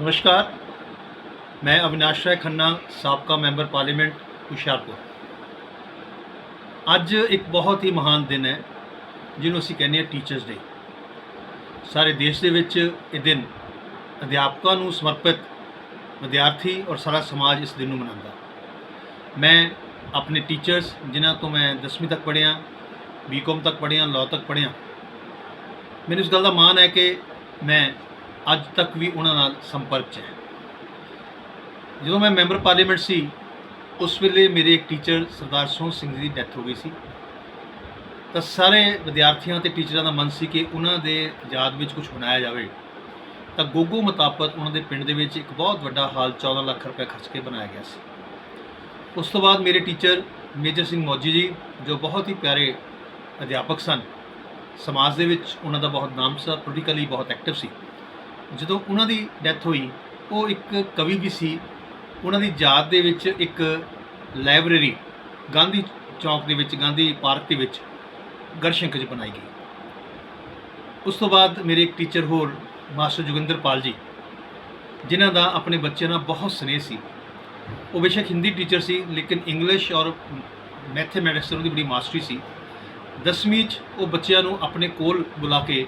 ਨਮਸਕਾਰ। ਮੈਂ ਅਵਿਨਾਸ਼ ਰਾਏ ਖੰਨਾ, ਸਾਬਕਾ ਮੈਂਬਰ ਪਾਰਲੀਮੈਂਟ, ਹੁਸ਼ਿਆਰਪੁਰ। ਅੱਜ ਇੱਕ ਬਹੁਤ ਹੀ ਮਹਾਨ ਦਿਨ ਹੈ, ਜਿਹਨੂੰ ਅਸੀਂ ਕਹਿੰਦੇ ਹਾਂ ਟੀਚਰਸ ਡੇ ਸਾਰੇ ਦੇਸ਼ ਦੇ ਵਿੱਚ ਇਹ ਦਿਨ ਅਧਿਆਪਕਾਂ ਨੂੰ ਸਮਰਪਿਤ ਵਿਦਿਆਰਥੀ ਔਰ ਸਾਰਾ ਸਮਾਜ ਇਸ ਦਿਨ ਨੂੰ ਮਨਾਉਂਦਾ। ਮੈਂ ਆਪਣੇ ਟੀਚਰਸ ਜਿਨ੍ਹਾਂ ਤੋਂ ਮੈਂ 10ਵੀਂ ਤੱਕ ਪੜ੍ਹਿਆ ਬੀਕਾਮ ਤੱਕ ਪੜ੍ਹਿਆ ਲਾਅ ਤੱਕ ਪੜ੍ਹਿਆ, ਮੈਨੂੰ ਇਸ ਗੱਲ ਦਾ ਮਾਣ ਹੈ ਕਿ ਮੈਂ ਅੱਜ ਤੱਕ ਵੀ ਉਹਨਾਂ ਨਾਲ ਸੰਪਰਕ 'ਚ ਹੈ। ਜਦੋਂ ਮੈਂ ਮੈਂਬਰ ਪਾਰਲੀਮੈਂਟ ਸੀ, ਉਸ ਵੇਲੇ ਮੇਰੇ ਇੱਕ ਟੀਚਰ ਸਰਦਾਰ ਸੋਹਣ ਸਿੰਘ ਦੀ ਡੈਥ ਹੋ ਗਈ ਸੀ। ਤਾਂ ਸਾਰੇ ਵਿਦਿਆਰਥੀਆਂ ਤੇ ਟੀਚਰਾਂ ਦਾ ਮਨ ਸੀ ਕਿ ਉਹਨਾਂ ਦੇ ਯਾਦ ਵਿੱਚ ਕੁਝ ਬਣਾਇਆ ਜਾਵੇ। ਤਾਂ ਗੋਗੋ ਮੁਤਾਬਕ ਉਹਨਾਂ ਦੇ ਪਿੰਡ ਦੇ ਵਿੱਚ ਇੱਕ ਬਹੁਤ ਵੱਡਾ ਹਾਲ 14 ਲੱਖ ਰੁਪਏ ਖਰਚ ਕੇ ਬਣਾਇਆ ਗਿਆ ਸੀ। ਉਸ ਤੋਂ ਬਾਅਦ ਮੇਰੇ ਟੀਚਰ ਮੇਜਰ ਸਿੰਘ ਮੌਜੀ ਜੀ, ਜੋ ਬਹੁਤ ਹੀ ਪਿਆਰੇ ਅਧਿਆਪਕ ਸਨ, ਸਮਾਜ ਦੇ ਵਿੱਚ ਉਹਨਾਂ ਦਾ ਬਹੁਤ ਨਾਮ ਸੀ ਪੋਲੀਟੀਕਲੀ ਬਹੁਤ ਐਕਟਿਵ ਸੀ। ਜਦੋਂ ਉਹਨਾਂ ਦੀ ਡੈਥ ਹੋਈ, ਉਹ ਇੱਕ ਕਵੀ ਵੀ ਸੀ। ਉਹਨਾਂ ਦੀ ਯਾਦ ਦੇ ਵਿੱਚ ਇੱਕ ਲਾਇਬ੍ਰੇਰੀ, ਗਾਂਧੀ ਚੌਕ ਦੇ ਵਿੱਚ, ਗਾਂਧੀ ਪਾਰਕ ਦੇ ਵਿੱਚ ਗੜਸ਼ੰਕਰ 'ਚ ਬਣਾਈ ਗਈ। ਉਸ ਤੋਂ ਬਾਅਦ ਮੇਰੇ ਇੱਕ ਟੀਚਰ ਹੋਰ, ਮਾਸਟਰ ਜੋਗਿੰਦਰ ਪਾਲ ਜੀ, ਜਿਨ੍ਹਾਂ ਦਾ ਆਪਣੇ ਬੱਚਿਆਂ ਨਾਲ ਬਹੁਤ ਸਨੇਹ ਸੀ। ਉਹ ਬੇਸ਼ੱਕ ਹਿੰਦੀ ਟੀਚਰ ਸੀ, ਲੇਕਿਨ ਇੰਗਲਿਸ਼ ਔਰ ਮੈਥਮੈਟਿਕਸ ਦੀ ਬੜੀ ਮਾਸਟਰੀ ਸੀ। ਦਸਵੀਂ 'ਚ ਉਹ ਬੱਚਿਆਂ ਨੂੰ ਆਪਣੇ ਕੋਲ ਬੁਲਾ ਕੇ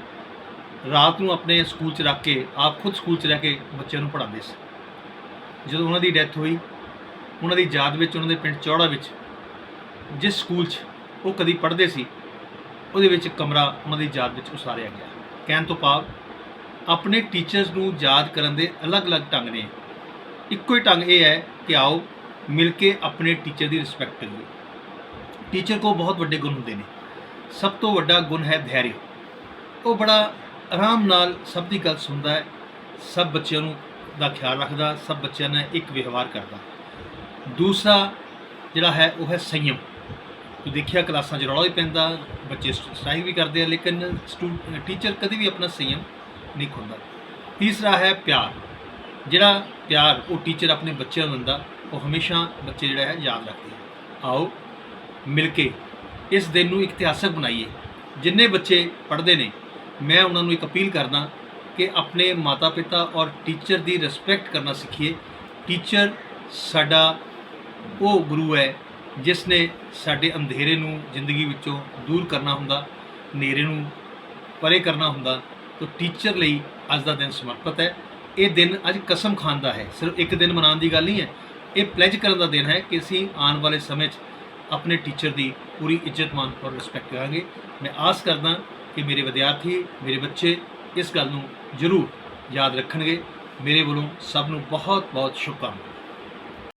ਰਾਤ ਨੂੰ ਆਪਣੇ ਸਕੂਲ 'ਚ ਰੱਖ ਕੇ, ਆਪ ਖੁਦ ਸਕੂਲ 'ਚ ਰਹਿ ਕੇ ਬੱਚਿਆਂ ਨੂੰ ਪੜ੍ਹਾਉਂਦੇ ਸੀ। ਜਦੋਂ ਉਹਨਾਂ ਦੀ ਡੈਥ ਹੋਈ, ਉਹਨਾਂ ਦੀ ਯਾਦ ਵਿੱਚ, ਉਹਨਾਂ ਦੇ ਪਿੰਡ ਚੌੜਾ ਵਿੱਚ, ਜਿਸ ਸਕੂਲ 'ਚ ਉਹ ਕਦੀ ਪੜ੍ਹਦੇ ਸੀ, ਉਹਦੇ ਵਿੱਚ ਕਮਰਾ ਉਹਨਾਂ ਦੀ ਯਾਦ ਵਿੱਚ ਉਸਾਰਿਆ ਗਿਆ। ਕਹਿਣ ਤੋਂ ਭਾਵ, ਆਪਣੇ ਟੀਚਰਸ ਨੂੰ ਯਾਦ ਕਰਨ ਦੇ ਅਲੱਗ-ਅਲੱਗ ਢੰਗ ਨੇ। ਇੱਕੋ ਹੀ ਢੰਗ ਇਹ ਹੈ ਕਿ ਆਓ ਮਿਲ ਕੇ ਆਪਣੇ ਟੀਚਰ ਦੀ ਰਿਸਪੈਕਟ ਕਰੀਏ। ਟੀਚਰ ਕੋ ਬਹੁਤ ਵੱਡੇ ਗੁਣ ਹੁੰਦੇ ਨੇ। ਸਭ ਤੋਂ ਵੱਡਾ ਗੁਣ ਹੈ ਧੈर्य ਉਹ ਬੜਾ ਆਰਾਮ ਨਾਲ ਸਭ ਦੀ ਗੱਲ ਸੁਣਦਾ ਹੈ, ਸਭ ਬੱਚਿਆਂ ਨੂੰ ਦਾ ਖਿਆਲ ਰੱਖਦਾ, ਸਭ ਬੱਚਿਆਂ ਨਾਲ ਇੱਕ ਵਿਵਹਾਰ ਕਰਦਾ। ਦੂਸਰਾ ਜਿਹੜਾ ਹੈ, ਉਹ ਹੈ ਸੰਯਮ। ਤੂੰ ਦੇਖਿਆ ਕਲਾਸਾਂ 'ਚ ਰੌਲਾ ਵੀ ਪੈਂਦਾ, ਬੱਚੇ ਸਟ੍ਰਾਈਕ ਵੀ ਕਰਦੇ ਆ, ਲੇਕਿਨ ਟੀਚਰ ਕਦੇ ਵੀ ਆਪਣਾ ਸੰਯਮ ਨਹੀਂ ਖੁੰਦਾ। ਤੀਸਰਾ ਹੈ ਪਿਆਰ। ਜਿਹੜਾ ਪਿਆਰ ਉਹ ਟੀਚਰ ਆਪਣੇ ਬੱਚਿਆਂ ਨੂੰ ਦਿੰਦਾ, ਉਹ ਹਮੇਸ਼ਾ ਬੱਚੇ ਜਿਹੜਾ ਹੈ, ਯਾਦ ਰੱਖਦੇ ਆਓ ਮਿਲ ਕੇ ਇਸ ਦਿਨ ਨੂੰ ਇਤਿਹਾਸਕ ਬਣਾਈਏ। ਜਿੰਨੇ ਬੱਚੇ ਪੜ੍ਹਦੇ ਨੇ ਮੈਂ ਉਹਨਾਂ ਨੂੰ ਇੱਕ ਅਪੀਲ ਕਰਦਾ ਕਿ ਆਪਣੇ ਮਾਤਾ-ਪਿਤਾ ਔਰ ਟੀਚਰ ਦੀ ਰਿਸਪੈਕਟ ਕਰਨਾ ਸਿੱਖੀਏ। ਟੀਚਰ ਸਾਡਾ ਉਹ ਗੁਰੂ ਹੈ ਜਿਸ ਨੇ ਸਾਡੇ ਅੰਧੇਰੇ ਨੂੰ ਜ਼ਿੰਦਗੀ ਵਿੱਚੋਂ ਦੂਰ ਕਰਨਾ ਹੁੰਦਾ, ਹਨੇਰੇ ਨੂੰ ਪਰੇ ਕਰਨਾ ਹੁੰਦਾ, ਤਾਂ ਟੀਚਰ ਲਈ ਅੱਜ ਦਾ ਦਿਨ ਸਮਰਪਿਤ ਹੈ। ਇਹ ਦਿਨ ਅੱਜ ਕਸਮ ਖਾਨ ਦਾ ਹੈ, ਸਿਰਫ ਇੱਕ ਦਿਨ ਮਨਾਉਣ ਦੀ ਗੱਲ ਨਹੀਂ ਹੈ। ਇਹ ਪਲੇਜ ਕਰਨ ਦਾ ਦਿਨ ਹੈ ਕਿ ਅਸੀਂ ਆਉਣ ਵਾਲੇ ਸਮੇਂ 'ਚ ਆਪਣੇ ਟੀਚਰ ਦੀ ਪੂਰੀ ਇੱਜ਼ਤ ਮਾਨ ਔਰ ਰਿਸਪੈਕਟ ਕਰਾਂਗੇ। ਮੈਂ ਆਸ ਕਰਦਾ ਕਿ ਮੇਰੇ ਵਿਦਿਆਰਥੀ, ਮੇਰੇ ਬੱਚੇ ਇਸ ਗੱਲ ਨੂੰ ਜ਼ਰੂਰ ਯਾਦ ਰੱਖਣਗੇ। ਮੇਰੇ ਵੱਲੋਂ ਸਭ ਨੂੰ ਬਹੁਤ ਬਹੁਤ ਸ਼ੁਭਕਾਮਨਾਵਾਂ।